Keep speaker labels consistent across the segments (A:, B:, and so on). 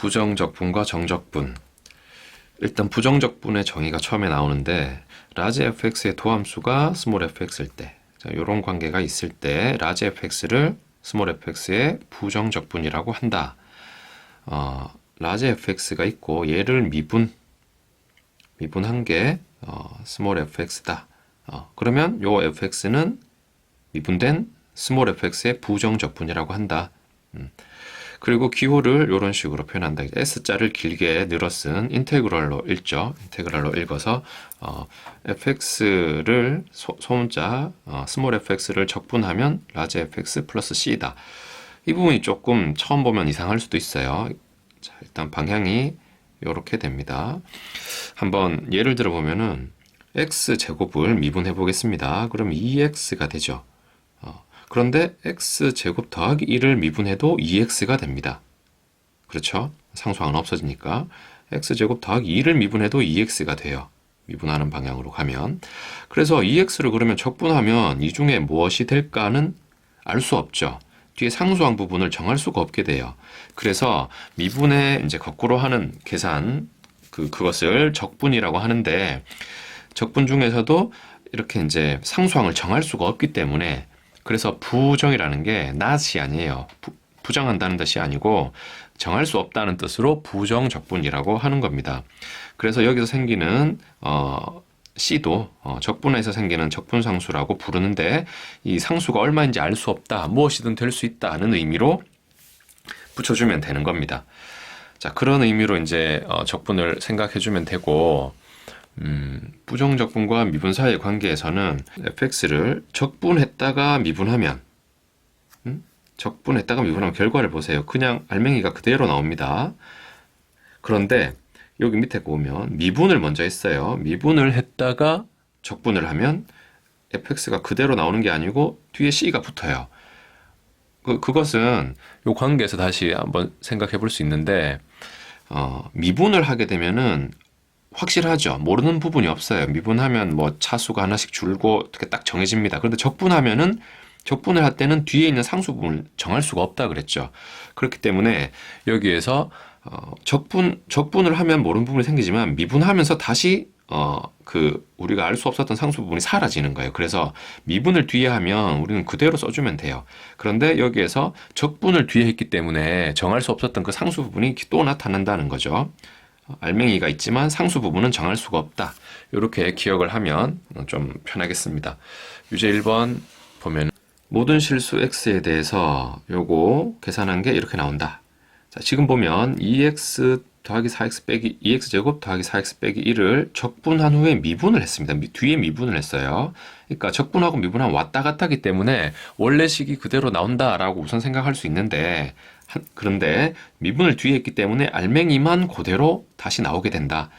A: 부정적분과 정적분. 일단 부정적분의 정의가 처음에 나오는데 라지 fx의 도함수가 스몰 fx일 때 이런 관계가 있을 때 라지 fx를 스몰 fx의 부정적분이라고 한다. 어, 라지 fx가 있고 얘를 미분 미분한 게 어, 스몰 fx다. 어, 그러면 요 fx는 미분된 스몰 fx의 부정적분이라고 한다. 음. 그리고 기호를 이런 식으로 표현한다. S자를 길게 늘어 쓴 인테그럴로 읽죠. 인테그럴로 읽어서 어, fx를 소, 문자 어, 스몰 fx를 적분하면 라지 fx 플러스 c다. 이 부분이 조금 처음 보면 이상할 수도 있어요. 자, 일단 방향이 이렇게 됩니다. 한번 예를 들어 보면은 x 제곱을 미분해 보겠습니다. 그럼 2x가 되죠. 그런데 x제곱 더하기 1을 미분해도 2x가 됩니다. 그렇죠? 상수항은 없어지니까 x제곱 더하기 2를 미분해도 2x가 돼요. 미분하는 방향으로 가면. 그래서 2x를 그러면 적분하면 이 중에 무엇이 될까는 알 수 없죠. 뒤에 상수항 부분을 정할 수가 없게 돼요. 그래서 미분의 이제 거꾸로 하는 계산 그 그것을 적분이라고 하는데 적분 중에서도 이렇게 이제 상수항을 정할 수가 없기 때문에 그래서 부정이라는 게 not이 아니에요. 부, 부정한다는 뜻이 아니고 정할 수 없다는 뜻으로 부정적분이라고 하는 겁니다. 그래서 여기서 생기는 어, C도 어, 적분에서 생기는 적분상수라고 부르는데 이 상수가 얼마인지 알 수 없다, 무엇이든 될 수 있다는 의미로 붙여주면 되는 겁니다. 자 그런 의미로 이제 어, 적분을 생각해주면 되고 음, 부정적분과 미분 사이의 관계에서는 fx를 적분했다가 미분하면 음? 적분했다가 미분하면 결과를 보세요. 그냥 알맹이가 그대로 나옵니다. 그런데 여기 밑에 보면 미분을 먼저 했어요. 미분을 했다가 적분을 하면 fx가 그대로 나오는 게 아니고 뒤에 c가 붙어요. 그, 그것은 이 관계에서 다시 한번 생각해 볼 수 있는데 어, 미분을 하게 되면은 확실하죠. 모르는 부분이 없어요. 미분하면 뭐 차수가 하나씩 줄고 어떻게 딱 정해집니다. 그런데 적분하면은 적분을 할 때는 뒤에 있는 상수 부분을 정할 수가 없다 그랬죠. 그렇기 때문에 여기에서 어, 적분 적분을 하면 모르는 부분이 생기지만 미분하면서 다시 어, 그 우리가 알 수 없었던 상수 부분이 사라지는 거예요. 그래서 미분을 뒤에 하면 우리는 그대로 써주면 돼요. 그런데 여기에서 적분을 뒤에 했기 때문에 정할 수 없었던 그 상수 부분이 또 나타난다는 거죠. 알맹이가 있지만 상수 부분은 정할 수가 없다. 이렇게 기억을 하면 좀 편하겠습니다. 유제 1번 보면 모든 실수 x에 대해서 요거 계산한 게 이렇게 나온다. 자, 지금 보면 2x 더하기 4x 빼기 2x 제곱 더하기 4x 빼기 1을 적분한 후에 미분을 했습니다. 미, 뒤에 미분을 했어요. 그러니까 적분하고 미분하면 왔다 갔다 하기 때문에 원래 식이 그대로 나온다라고 우선 생각할 수 있는데 한, 그런데 미분을 뒤에 했기 때문에 알맹이만 그대로 다시 나오게 된다.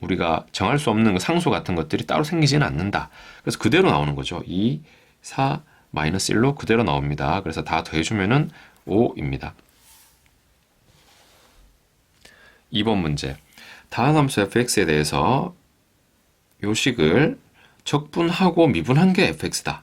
A: 우리가 정할 수 없는 그 상수 같은 것들이 따로 생기지는 않는다. 그래서 그대로 나오는 거죠. 2, 4, 마이너스 1로 그대로 나옵니다. 그래서 다 더해주면은 5입니다. 2번 문제. 다한 함수 fx에 대해서 요식을 적분하고 미분한 게 fx다.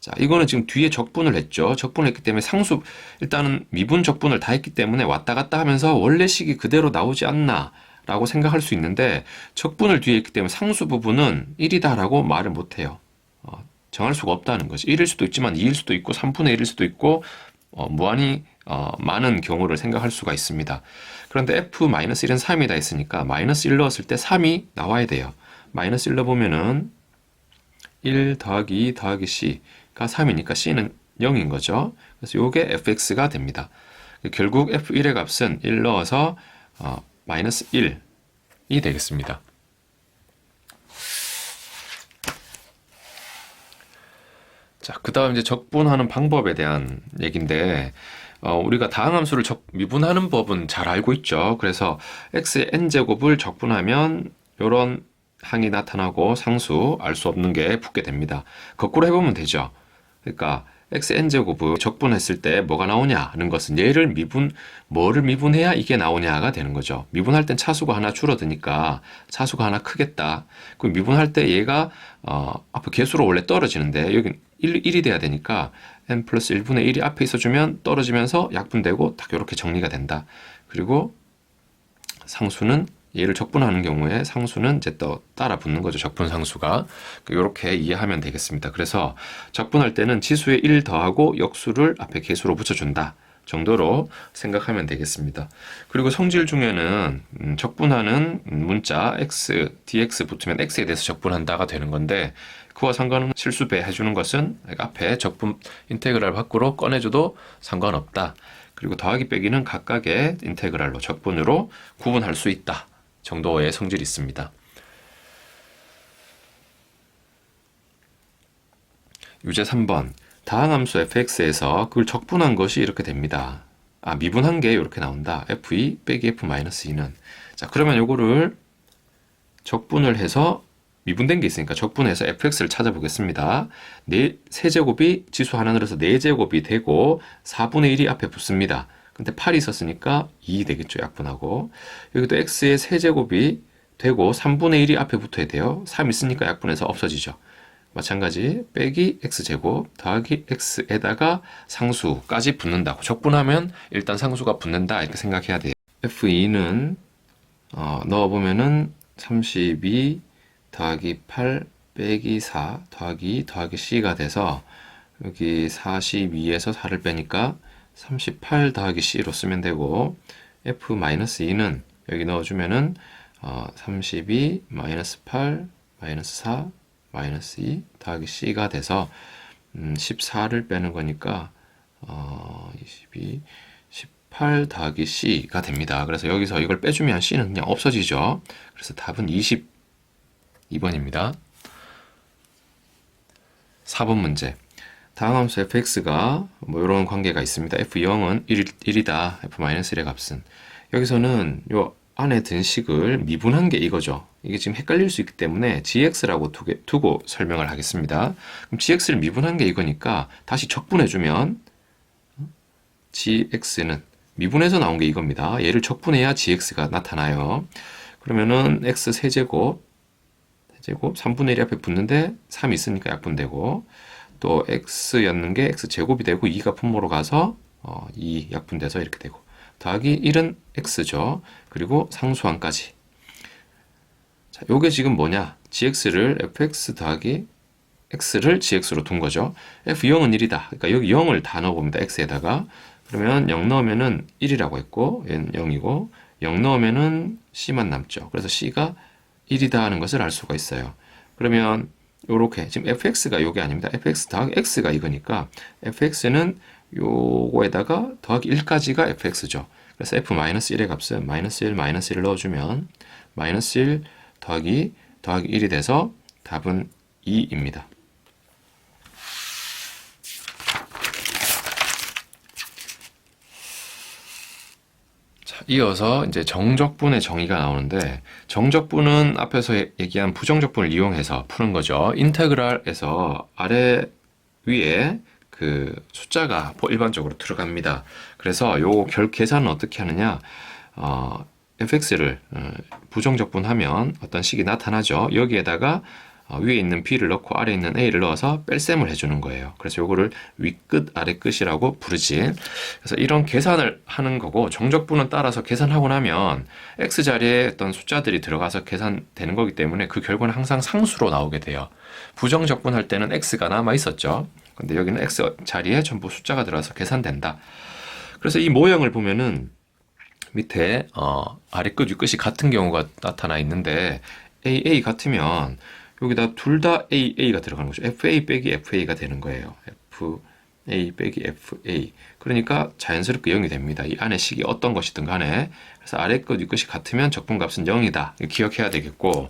A: 자, 이거는 지금 뒤에 적분을 했죠. 적분을 했기 때문에 상수, 일단은 미분 적분을 다 했기 때문에 왔다 갔다 하면서 원래 식이 그대로 나오지 않나. 라고 생각할 수 있는데 적분을 뒤에 했기 때문에 상수 부분은 1이다라고 말을 못해요. 어, 정할 수가 없다는 거지. 1일 수도 있지만 2일 수도 있고 3분의 1일 수도 있고 어, 무한히 어, 많은 경우를 생각할 수가 있습니다. 그런데 f-1은 3이다 했으니까 마이너스 1 넣었을 때 3이 나와야 돼요. 마이너스 1 넣어보면은 1 더하기 2 더하기 c 가 3이니까 C는 0인 거죠. 그래서 이게 fx가 됩니다. 결국 f1의 값은 1 넣어서 어, 마이너스 1이 되겠습니다. 자, 그 다음 이제 적분하는 방법에 대한 얘기인데, 어, 우리가 다항함수를 적, 미분하는 법은 잘 알고 있죠. 그래서 x의 n제곱을 적분하면 이런 항이 나타나고 상수 알 수 없는 게 붙게 됩니다. 거꾸로 해보면 되죠. 그러니까 xn제곱을 적분했을 때 뭐가 나오냐 하는 것은 얘를 미분 뭐를 미분해야 이게 나오냐가 되는 거죠. 미분할 땐 차수가 하나 줄어드니까 차수가 하나 크겠다. 그 미분할 때 얘가 어, 앞에 개수로 원래 떨어지는데 여기 1, 1이 돼야 되니까 n 플러스 1분의 1이 앞에 있어주면 떨어지면서 약분되고 딱 이렇게 정리가 된다. 그리고 상수는 얘를 적분하는 경우에 상수는 이제 또 따라 붙는 거죠. 적분 상수가. 이렇게 이해하면 되겠습니다. 그래서 적분할 때는 지수에 1 더하고 역수를 앞에 개수로 붙여준다. 정도로 생각하면 되겠습니다. 그리고 성질 중에는 음, 적분하는 문자 x, dx 붙으면 x에 대해서 적분한다가 되는 건데 그와 상관없는 실수배 해주는 것은 앞에 적분 인테그랄 밖으로 꺼내줘도 상관없다. 그리고 더하기 빼기는 각각의 인테그랄로 적분으로 구분할 수 있다. 정도의 성질이 있습니다. 유제 3번 다항함수 fx에서 그걸 적분한 것이 이렇게 됩니다. 아 미분한 게 이렇게 나온다. f2 빼기 f-2는 자 그러면 요거를 적분을 해서 미분된 게 있으니까 적분해서 fx를 찾아보겠습니다. 네, 세제곱이 지수 하나 늘어서 4제곱이 되고 4분의 1이 앞에 붙습니다. 근데 8이 있었으니까 2 되겠죠. 약분하고. 여기도 x의 세제곱이 되고 3분의 1이 앞에 붙어야 돼요. 3 있으니까 약분해서 없어지죠. 마찬가지 빼기 x제곱 더하기 x에다가 상수까지 붙는다고 적분하면 일단 상수가 붙는다 이렇게 생각해야 돼요. f2는 어, 넣어보면은 32 더하기 8 빼기 4 더하기 더하기 c가 돼서 여기 42에서 4를 빼니까 38 더하기 c로 쓰면 되고 f-2는 여기 넣어주면은 어, 32 마이너스 8 마이너스 4 마이너스 2 더하기 c가 돼서 음, 14를 빼는 거니까 어, 22 18 더하기 c가 됩니다. 그래서 여기서 이걸 빼주면 c는 그냥 없어지죠. 그래서 답은 22번입니다. 4번 문제. 다음 함수 fx가 뭐 이런 관계가 있습니다. f0은 1, 이다 f-1의 값은. 여기서는 요 안에 든 식을 미분한 게 이거죠. 이게 지금 헷갈릴 수 있기 때문에 gx라고 두개, 두고 설명을 하겠습니다. 그럼 gx를 미분한 게 이거니까 다시 적분해주면 gx는 미분해서 나온 게 이겁니다. 얘를 적분해야 gx가 나타나요. 그러면은 x 세제곱 세제곱 3분의 1이 앞에 붙는데 3 있으니까 약분되고 또 x였는 게 x제곱이 되고 2가 분모로 가서 어, 2 약분돼서 이렇게 되고 더하기 1은 x죠. 그리고 상수항까지. 자, 요게 지금 뭐냐? gx를 fx 더하기 x를 gx로 둔 거죠. f0은 1이다. 그러니까 여기 0을 다 넣어봅니다. x에다가. 그러면 0 넣으면은 1이라고 했고, 얘는 0이고, 0 넣으면은 c만 남죠. 그래서 c가 1이다 하는 것을 알 수가 있어요. 그러면 요렇게 지금 fx가 요게 아닙니다. fx 더하기 x가 이거니까 fx는 요거에다가 더하기 1까지가 fx죠. 그래서 f-1의 값은 마이너스 1, 마이너스 1을 넣어주면 마이너스 1 더하기 더하기 1이 돼서 답은 2입니다. 자, 이어서 이제 정적분의 정의가 나오는데 정적분은 앞에서 얘기한 부정적분을 이용해서 푸는 거죠. 인테그랄에서 아래 위에 그 숫자가 일반적으로 들어갑니다. 그래서 요 결 계산은 어떻게 하느냐? 어, fx를 어, 부정적분하면 어떤 식이 나타나죠. 여기에다가 어, 위에 있는 b를 넣고 아래에 있는 a를 넣어서 뺄셈을 해주는 거예요. 그래서 요거를 윗끝 아래끝이라고 부르지. 그래서 이런 계산을 하는 거고 정적분은 따라서 계산하고 나면 x 자리에 어떤 숫자들이 들어가서 계산되는 거기 때문에 그 결과는 항상 상수로 나오게 돼요. 부정적분할 때는 x가 남아 있었죠. 근데 여기는 x 자리에 전부 숫자가 들어가서 계산된다. 그래서 이 모형을 보면은 밑에 어, 아래 끝, 윗끝이 같은 경우가 나타나 있는데 AA 같으면 여기다 둘 다 AA가 들어가는 거죠. FA 빼기 FA가 되는 거예요. FA 빼기 FA. 그러니까 자연스럽게 0이 됩니다. 이 안에 식이 어떤 것이든 간에. 그래서 아래 끝, 윗끝이 같으면 적분값은 0이다. 기억해야 되겠고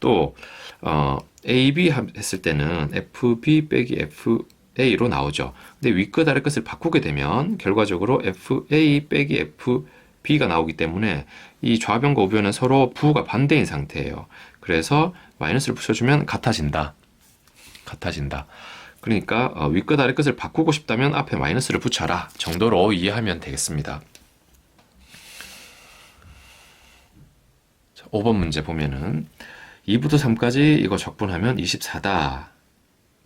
A: 또 어, AB 했을 때는 FB 빼기 FA로 나오죠. 근데 윗끝 아래 끝을 바꾸게 되면 결과적으로 FA 빼기 FB가 나오기 때문에 이 좌변과 우변은 서로 부호가 반대인 상태예요. 그래서 마이너스를 붙여주면 같아진다. 같아진다. 그러니까 어, 윗끝 아래 끝을 바꾸고 싶다면 앞에 마이너스를 붙여라 정도로 이해하면 되겠습니다. 자, 5번 문제 보면은 2부터 3까지 이거 적분하면 24다.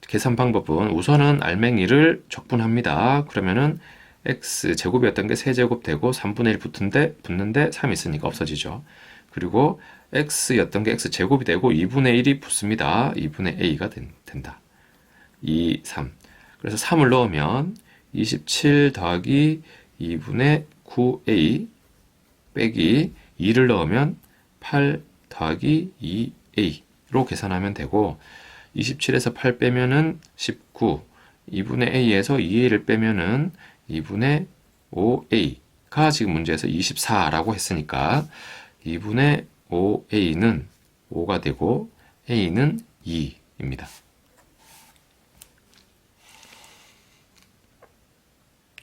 A: 계산 방법은 우선은 알맹이를 적분합니다. 그러면은 x 제곱이었던 게 세제곱 되고 3분의 1 붙는데 붙는데 3 있으니까 없어지죠. 그리고 x였던 게 x 제곱이 되고 2분의 1이 붙습니다. 2분의 a가 된, 된다. 2, 3. 그래서 3을 넣으면 27 더하기 2분의 9a 빼기 2를 넣으면 8 더하기 2a로 계산하면 되고 27에서 8 빼면은 19 2분의 a에서 2a를 빼면은 2분의 5a가 지금 문제에서 24라고 했으니까 2분의 5a는 5가 되고 a는 2입니다.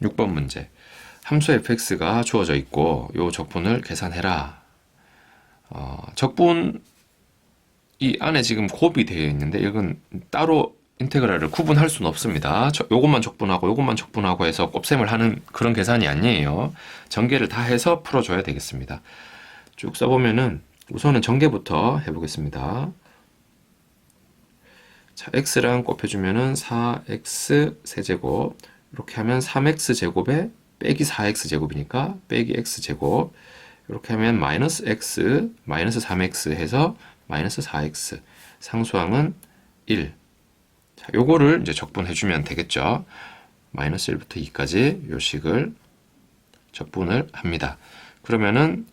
A: 6번 문제. 함수 fx가 주어져 있고 요 적분을 계산해라. 어, 적분 이 안에 지금 곱이 되어 있는데 이건 따로 인테그랄을 구분할 수는 없습니다. 저, 요것만 적분하고 요것만 적분하고 해서 곱셈을 하는 그런 계산이 아니에요. 전개를 다 해서 풀어줘야 되겠습니다. 쭉 써보면은 우선은 전개부터 해보겠습니다. 자, x랑 곱해주면은 4x 세제곱. 이렇게 하면 3x 제곱에 빼기 4x 제곱이니까 빼기 x 제곱. 이렇게 하면 마이너스 x 마이너스 3x 해서 마이너스 4x 상수항은 1 자, 요거를 이제 적분해 주면 되겠죠? 마이너스 1부터 2까지 요 식을 적분을 합니다. 그러면은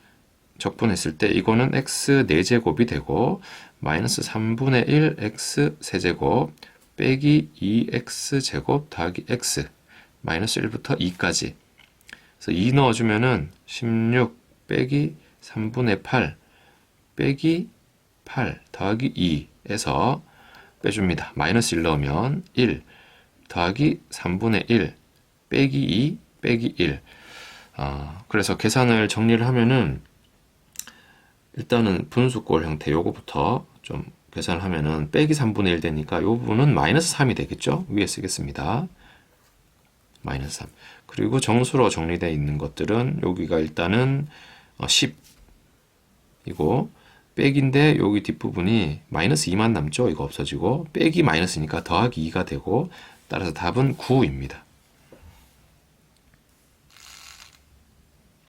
A: 적분했을 때 이거는 x 4제곱이 되고 마이너스 3분의 1 x 세제곱 빼기 2x 제곱 더하기 x 마이너스 1부터 2까지 그래서 2 넣어주면은 16 빼기 3분의 8 빼기 8 더하기 2에서 빼줍니다. 마이너스 1 넣으면 1 더하기 3분의 1 빼기 2 빼기 1 아, 그래서 계산을 정리를 하면은 일단은 분수꼴 형태 요거부터 좀 계산을 하면은 빼기 3분의 1 되니까 요 부분은 마이너스 3이 되겠죠? 위에 쓰겠습니다. 마이너스 3. 그리고 정수로 정리되어 있는 것들은 여기가 일단은 10 이고 빼기인데 여기 뒷부분이 마이너스 2만 남죠? 이거 없어지고 빼기 마이너스니까 더하기 2가 되고 따라서 답은 9입니다.